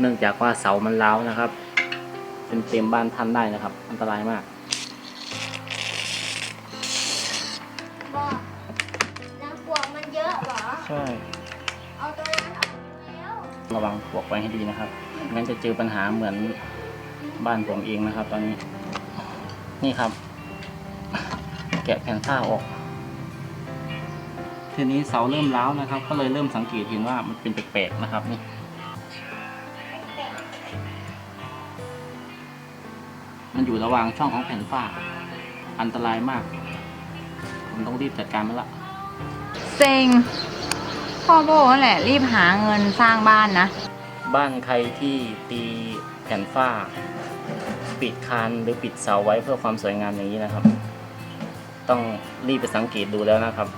เนื่องจากว่าเสามันร้าวนะครับเป็นเต็มบ้านท่านได้นะครับ อันตรายมากบอกนางกวางมันเยอะเหรอ ใช่เอาตัวนั้นออกแล้ว ระวังปลวกไว้ให้ดีนะครับงั้นจะเจอปัญหาเหมือนบ้านผมเองนะครับ ตอนนี้ นี่ครับ แกะแผ่นผ้าออก ทีนี้เสาเริ่มร้าวนะครับ ก็เลยเริ่มสังเกตเห็นว่ามันเป็นแปลกๆนะครับนี่ มันอยู่ระหว่างช่องของแผ่นฝ้า อันตรายมาก ผมต้องรีบจัดการมันละเซ็งพ่อโบนั่นแหละรีบหาเงินสร้างบ้านนะ บ้านใครที่ตีแผ่นฝ้า ปิดคานหรือปิดเสาไว้เพื่อความสวยงามอย่างนี้นะครับ ต้องรีบไปสังเกตดูแล้วนะครับ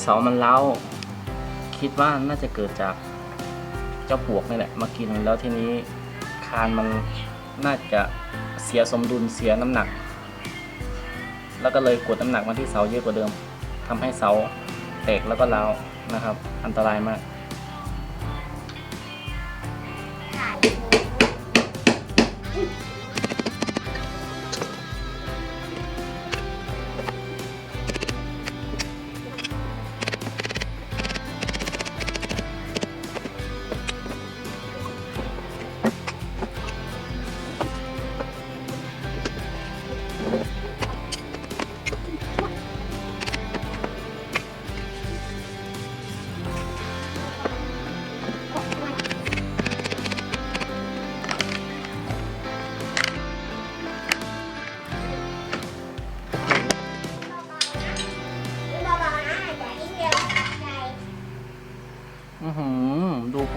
เสามันเล้า คิดว่าน่าจะเกิดจากเจ้าปวกนี่แหละมากินแล้วทีนี้คานมันน่าจะเสียสมดุลเสียน้ำหนัก แล้วก็เลยกดน้ำหนักมาที่เสาเยอะกว่าเดิมทำให้เสาแตกแล้วก็เล้านะครับ อันตรายมาก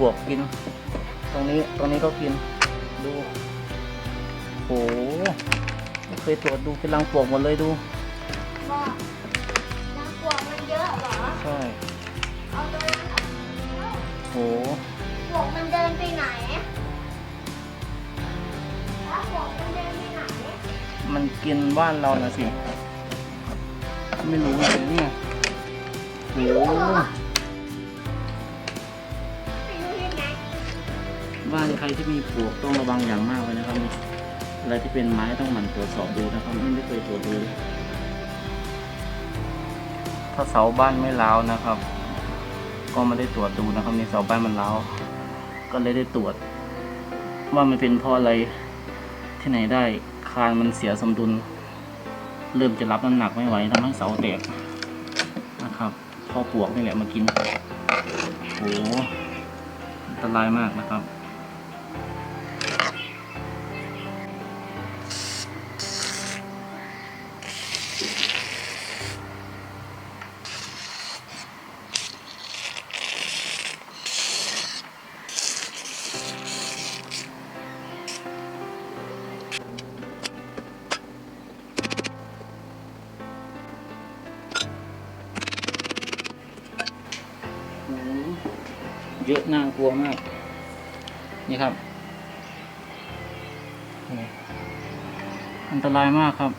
วกกิน ตรงนี้ตรงนี้ก็กินดูโหไม่เคยตรวจดูเป็นรังปลวกหมดเลยดูบอกนางกวางมันเยอะเหรอ ใช่เอาตัวนั้นออกแล้วโหกวางมันเดินไปไหนแล้วกวางมันเดินไปไหนมันกินบ้านเรานะสิ ไม่รู้เลยเนี่ยโหไม่ บ้านใครที่มีปลวกต้องระวังอย่างมากเลยนะครับมีอะไรที่เป็นไม้ต้องหมั่นตรวจสอบดูนะครับไม่ได้เคยตรวจดูถ้าเสาบ้านไม่ร้าวนะครับ ก็ไม่ได้ตรวจดูนะครับในเสาบ้านมันร้าวก็เลยได้ตรวจ ว่ามันเป็นเพราะอะไรที่ไหนได้คานมันเสียสมดุล เริ่มจะรับน้ำหนักไม่ไหวทำให้เสาแตกนะครับพอปวกนี่แหละมากินโอ้อันตรายมากนะครับ ลัวมาก นี่ครับ อันตรายมากครับ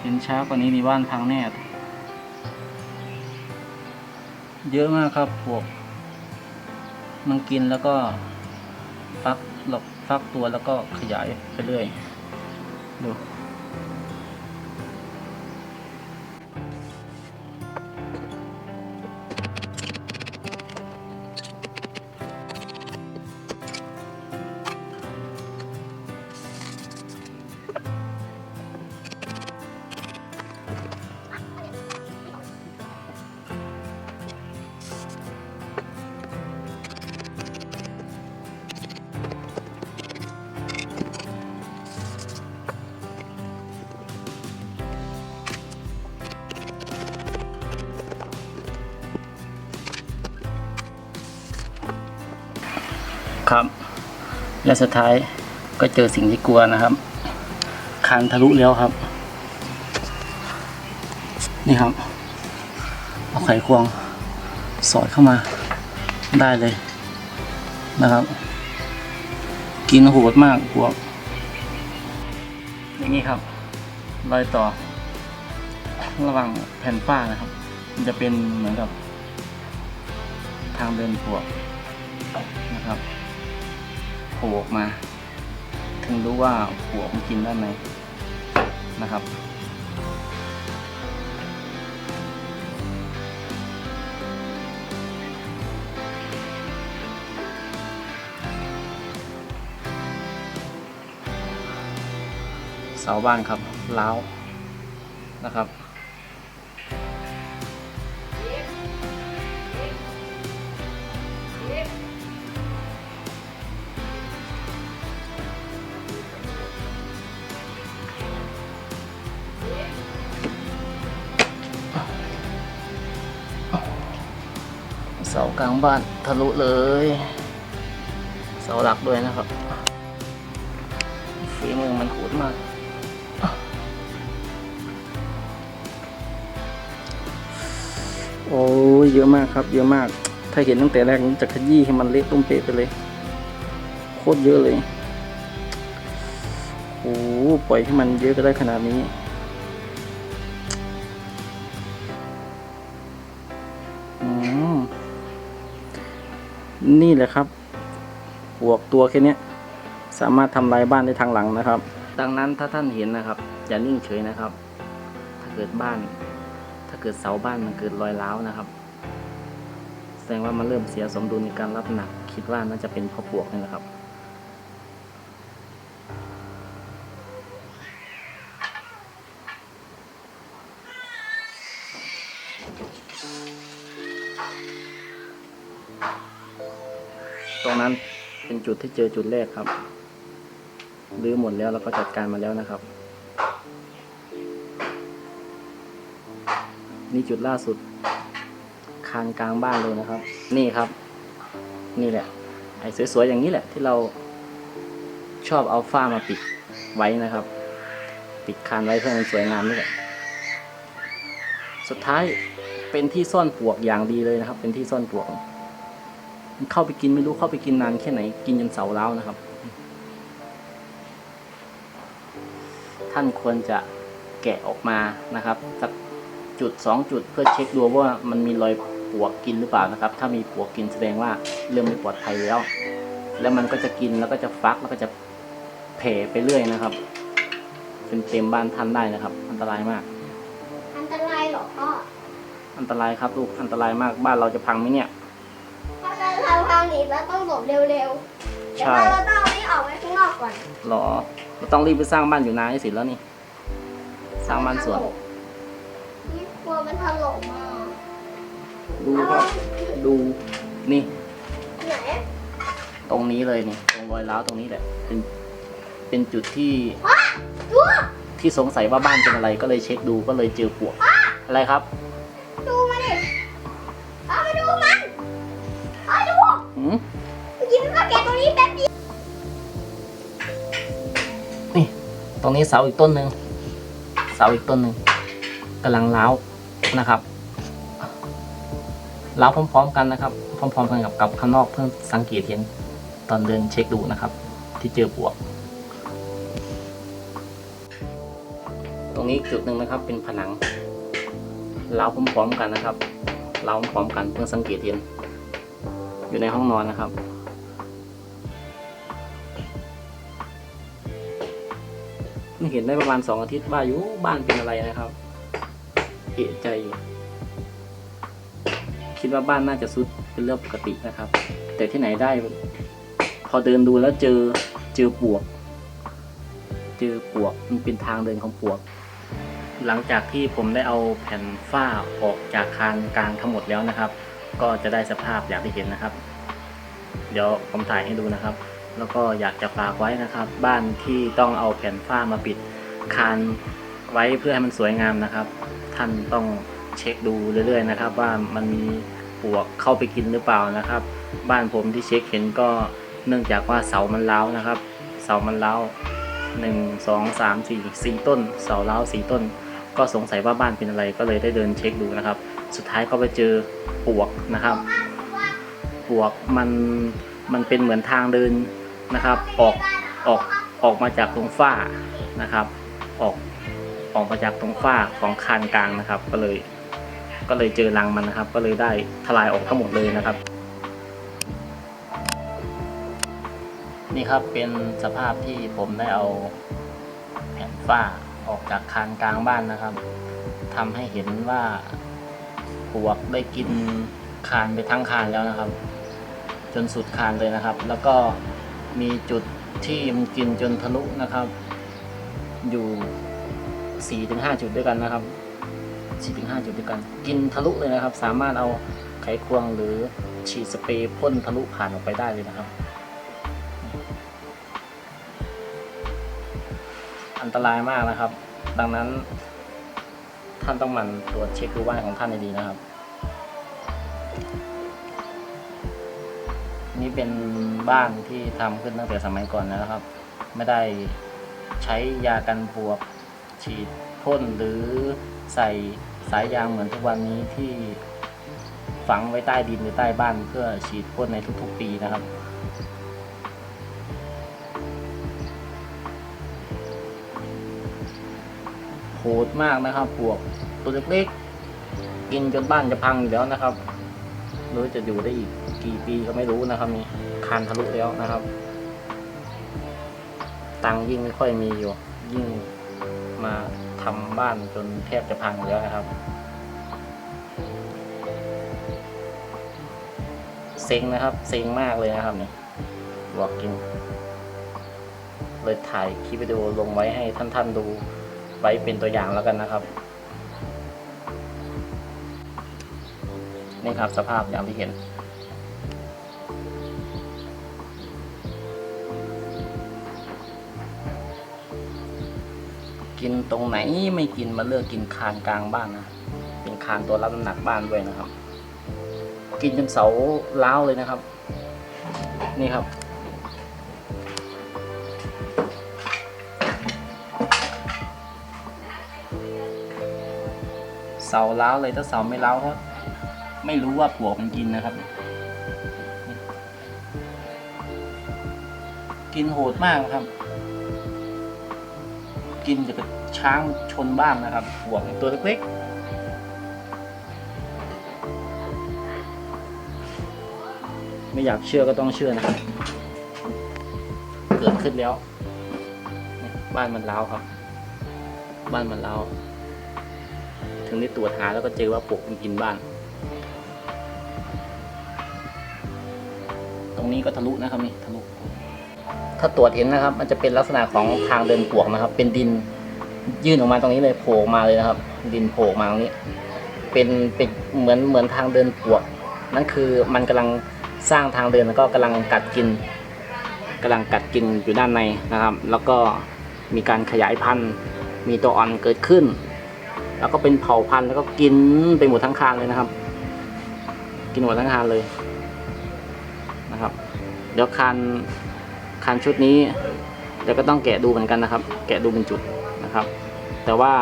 เห็นช้ากว่านี้มีบ้านพังแน่ เยอะมากครับพวก มันกินแล้วก็ฟักหลบฟักตัวแล้วก็ขยายไปเรื่อย ดู และสุดท้ายก็เจอสิ่งที่กลัวนะครับ คานทะลุแล้วครับ นี่ครับ เอาไขควงสอดเข้ามาได้เลยนะครับ กินโหดมากพวก อย่างนี้ครับ รอยต่อ ระหว่างแผ่นฝ้านะครับ มันจะเป็นเหมือนกับ ทางเดินปวกนะครับ โผล่ออกมา ถึงรู้ว่าปลวมันกินด้านในนะครับเสาบ้านครับล้าวนะครับ บ้านทะลุเลย เสาหลักด้วยนะครับฝีมือมันโหดมากโอ้ยเยอะมากครับ เยอะมาก ถ้าเห็นตั้งแต่แรกจะขยี้ให้มันเละตุ้มเป๊ะไปเลย โคตรเยอะเลยโอ้ปล่อยให้มันเยอะก็ได้ขนาดนี้ นี่แหละครับบวกตัวแค่เนี้ยสามารถทำลายบ้านได้ทางหลังนะครับ ดังนั้นถ้าท่านเห็นนะครับ อย่านิ่งเฉยนะครับ ถ้าเกิดบ้าน ถ้าเกิดเสาบ้านมันเกิดรอยร้าวนะครับ แสดงว่ามันเริ่มเสียสมดุลในการรับหนัก คิดว่าน่าจะเป็นเพราะปวกนี่แหละครับ จุดที่เจอจุดแรกครับรื้อหมดแล้วแล้วก็จัดการมาแล้วนะครับ นี่จุดล่าสุด คานกลางบ้านเลยนะครับ นี่ครับ นี่แหละ ไอ้สวยๆอย่างนี้แหละ ที่เราชอบเอาฝ้ามาปิดไว้นะครับ ปิดคานไว้เพื่อให้มันสวยงามนี่แหละ สุดท้ายเป็นที่ซ่อนปลวกอย่างดีเลยนะครับ เป็นที่ซ่อนปลวก เข้าไปกินไม่รู้เข้าไปกินนานแค่ไหน กินจนเสาร้าวนะครับ ท่านควรจะแกะออกมานะครับสักจุดสองจุดเพื่อเช็คดูว่ามันมีรอยปลวกกินหรือเปล่านะครับ ถ้ามีปลวกกินแสดงว่าเริ่มไม่ปลอดภัยแล้ว แล้วมันก็จะกินแล้วก็จะฟักแล้วก็จะแผ่ไปเรื่อยนะครับเป็นเต็มบ้านท่านได้นะครับ อันตรายมาก อันตรายเหรอพ่ออันตรายครับลูกอันตรายมากบ้านเราจะพังไหมเนี่ยถ้า เราทำทางหนีแล้วต้องหลบเร็วๆเดี๋ยวใช่เราต้องเอานี่ออกไว้ข้างนอกก่อนหรอเราต้องรีบไปสร้างบ้านอยู่นาให้เสร็จแล้วนี่ สร้างบ้านสวนนี่กลัวมันถล่มมาดูครับดูนี่ ไหนตรงนี้เลยนี่ตรงรอยร้าวตรงนี้แหละเป็นเป็นจุดที่ดูที่สงสัยว่าบ้านเป็นอะไรก็เลยเช็คดูก็เลยเจอปลวกอะไรครับ ตรงนี้เสาอีกต้นหนึ่งเสาอีกต้นหนึ่งกำลังร้านะครับร้าพร้อม ๆ กันนะครับ พร้อม ๆ กันกับกับข้างนอกเพิ่งสังเกตเห็นตอนเดินเช็คดูนะครับ ที่เจอปวก ตรงนี้จุดหนึ่งนะครับ เป็นผนังร้าพร้อมๆกันนะครับร้าพร้อมๆกันเพิ่งสังเกตเห็นอยู่ในห้องนอนนะครับ เห็นได้ประมาณสองอาทิตย์ว่าอยู่บ้านเป็นอะไรนะครับเอะใจอยู่คิดว่าบ้านน่าจะซุดเป็นเรื่องปกตินะครับ แต่ที่ไหนได้ พอเดินดูแล้วเจอเจอปวก เจอปวกมันเป็นทางเดินของปวก หลังจากที่ผมได้เอาแผ่นฝ้าออกจากคานกลางทั้งหมดแล้วนะครับ ก็จะได้สภาพอย่างที่เห็นนะครับ เดี๋ยวผมถ่ายให้ดูนะครับ แล้วก็อยากจะฝากไว้นะครับ บ้านที่ต้องเอาแผ่นฝ้ามาปิดคานไว้เพื่อให้มันสวยงามนะครับ ท่านต้องเช็คดูเรื่อยๆนะครับ ว่ามันมีปลวกเข้าไปกินหรือเปล่านะครับ บ้านผมที่เช็คเห็นก็เนื่องจากว่าเสามันร้าวนะครับ เสามันร้าวหนึ่งสองสามสี่สี่ต้น เสาร้าวสี่ต้น ก็สงสัยว่าบ้านเป็นอะไรก็เลยได้เดินเช็คดูนะครับ สุดท้ายก็ไปเจอปลวกนะครับปลวกมันมันเป็นเหมือนทางเดิน นะครับ ออกออกออกมาจากตรงฝ้านะครับ ออกออกมาจากตรงฝ้าของคานกลางนะครับ ก็เลย ก็เลยเจอรังมันนะครับ ก็เลยได้ทลายออกทั้งหมดเลยนะครับ นี่ครับเป็นสภาพที่ผมได้เอาแผ่นฝ้าออกจากคานกลางบ้านนะครับทำให้เห็นว่าปวกได้กินคานไปทั้งคานแล้วนะครับ จนสุดคานเลยนะครับ แล้วก็ มีจุดที่มันกินจนทะลุนะครับ อยู่ 4-5 จุดด้วยกันนะครับ 4-5 จุดด้วยกัน กินทะลุเลยนะครับ สามารถเอาไขควงหรือฉีดสเปรย์พ่นทะลุผ่านออกไปได้เลยนะครับ อันตรายมากนะครับ ดังนั้นท่านต้องหมันตรวจเช็คดูบ้านของท่านให้ดีนะครับ นี่เป็นบ้านที่ทำขึ้นตั้งแต่สมัยก่อนนะครับ ไม่ได้ใช้ยากันปวกฉีดพ่นหรือใส่สายยางเหมือนทุกวันนี้ที่ฝังไว้ใต้ดินหรือใต้บ้านเพื่อฉีดพ่นในทุกๆปีนะครับ โหดมากนะครับปวกตัวเล็กๆกินจนบ้านจะพังอยู่แล้วนะครับหรือจะอยู่ได้อีก กี่ปีก็ไม่รู้นะครับนี่คานทะลุแล้วนะครับ ตังยิ่งไม่ค่อยมีอยู่ ยิ่งมาทำบ้านจนแทบจะพังแล้วนะครับเซ็งนะครับเซ็งมากเลยนะครับนี่บอกจริงเลยถ่ายคลิปวิดีโอลงไว้ให้ท่านๆดูไว้เป็นตัวอย่างแล้วกันนะครับ นี่ครับสภาพอย่างที่เห็น กินตรงไหนไม่กินมาเลือกกินคานกลางบ้านนะเป็นคานตัวรับน้ำหนักบ้านด้วยนะครับ กินจนเสาล้าวเลยนะครับ นี่ครับ เสาล้าวเลยถ้าเสาไม่ล้าวก็ไม่รู้ว่าปลวมันกินนะครับ กินโหดมากนะครับ กินจะกับช้างชนบ้านนะครับปลวกตัวเล็กๆ ไม่อยากเชื่อก็ต้องเชื่อนะครับ เกิดขึ้นแล้ว บ้านมันเล้าครับ บ้านมันเล้าถึงได้ตรวจหาแล้วก็เจอว่าปลวกมันกินบ้าน ตรงนี้ก็ทะลุนะครับนี่ทะลุ ถ้าตรวจเห็นนะครับ มันจะเป็นลักษณะของทางเดินปลวกนะครับ เป็นดินยื่นออกมาตรงนี้เลยโผล่มาเลยนะครับ ดินโผล่มาตรงนี้ เป็นเป็นเหมือนเหมือนทางเดินปลวก นั่นคือมันกำลังสร้างทางเดินแล้วก็กำลังกัดกินกำลังกัดกินอยู่ด้านในนะครับ แล้วก็มีการขยายพันธุ์ มีตัวอ่อนเกิดขึ้น แล้วก็เป็นเผ่าพันธุ์แล้วก็กินไปหมดทั้งคานเลยนะครับ กินหมดทั้งคานเลยนะครับ เดี๋ยวคาน คานชุดนี้เดี๋ยวก็ต้องแกะดูเหมือนกันนะครับ แกะดูเป็นจุดนะครับ แต่ว่า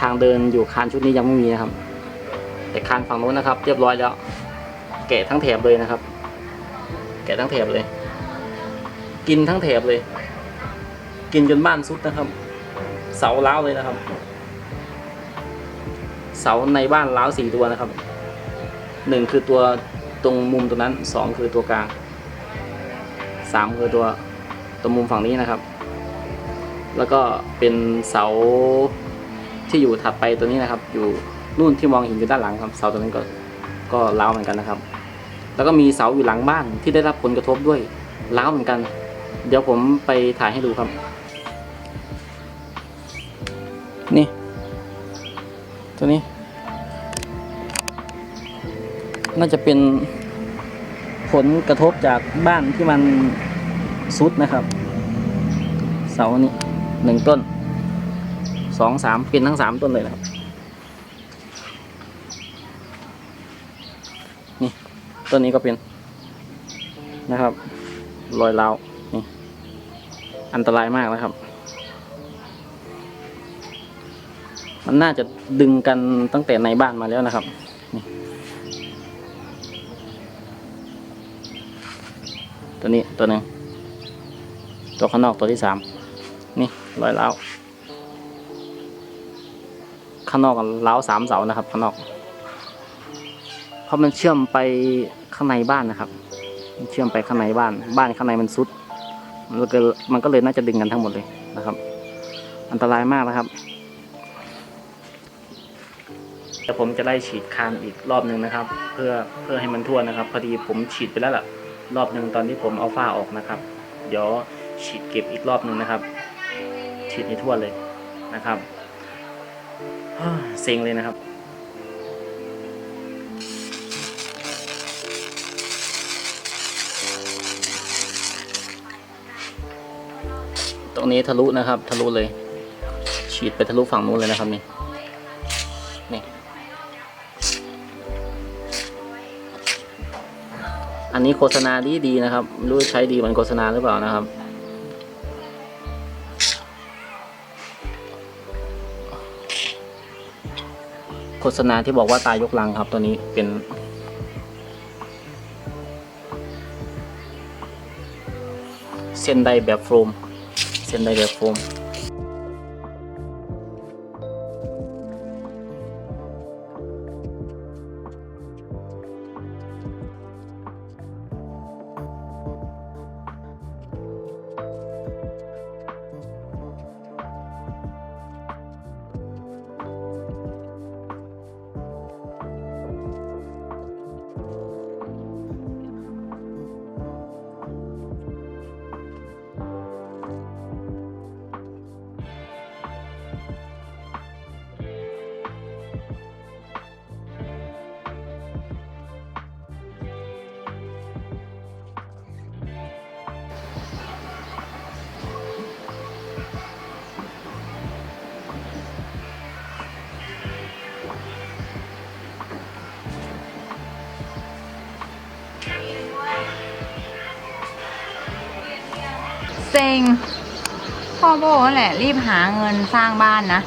ทางเดินอยู่คานชุดนี้ยังไม่มีนะครับ แต่คานฝั่งโน้นนะครับ เรียบร้อยแล้ว แกะทั้งแถบเลยนะครับ แกะทั้งแถบเลย กินทั้งแถบเลย กินจนบ้านสุดนะครับ เสาล้าวเลยนะครับ เสาในบ้านล้าวสี่ตัวนะครับหนึ่งคือตัวตรงมุมตรงนั้นสองคือตัวกลาง สามคือตัวตรงมุมฝั่งนี้นะครับ แล้วก็เป็นเสาที่อยู่ถัดไปตัวนี้นะครับ อยู่นู่นที่มองเห็นอยู่ด้านหลังครับเสาตัวนี้ก็ก็ล้าวเหมือนกันนะครับ แล้วก็มีเสาอยู่หลังบ้านที่ได้รับผลกระทบด้วยล้าวเหมือนกัน เดี๋ยวผมไปถ่ายให้ดูครับ นี่ ตัวนี้ น่าจะเป็น ผลกระทบจากบ้านที่มันซุดนะครับ เสานี้หนึ่งต้นสองสามเป็นทั้งสามต้นเลยนะครับ นี่ต้นนี้ก็เป็นนะครับ รอยร้าวนี่อันตรายมากนะครับ มันน่าจะดึงกันตั้งแต่ในบ้านมาแล้วนะครับ ตัวนี้ตัวหนึ่งตัวข้างนอกตัวที่สามนี่รอยร้าข้างนอกร้าสามเสานะครับ ข้างนอก เพราะมันเชื่อมไปข้างในบ้านนะครับ มันเชื่อมไปข้างในบ้าน บ้านข้างในมันซุดมันก็มันก็เลยน่าจะดึงกันทั้งหมดเลยนะครับ อันตรายมากนะครับเดี๋ยวผมจะไล่ฉีดคานอีกรอบหนึ่งนะครับ เพื่อเพื่อให้มันทั่วนะครับ พอดีผมฉีดไปแล้วล่ะ รอบหนึ่งตอนที่ผมเอาฝ้าออกนะครับ เดี๋ยวฉีดเก็บอีกรอบหนึ่งนะครับ ฉีดให้ทั่วเลยนะครับเซ็งเลยนะครับตรงนี้ทะลุนะครับ ทะลุเลย ฉีดไปทะลุฝั่งนู้นเลยนะครับนี่ นนี้โฆษณาดีดีนะครับไม่รู้ใช้ดีมือนโฆษณาหรือเปล่านะครับ โฆษณาที่บอกว่าตายยกลังครับ ตัวนี้เป็นเส้นใดแบบโฟมเส้นใดแบบโฟม เซ็งพ่อโบนั่นแหละรีบหาเงินสร้างบ้านนะ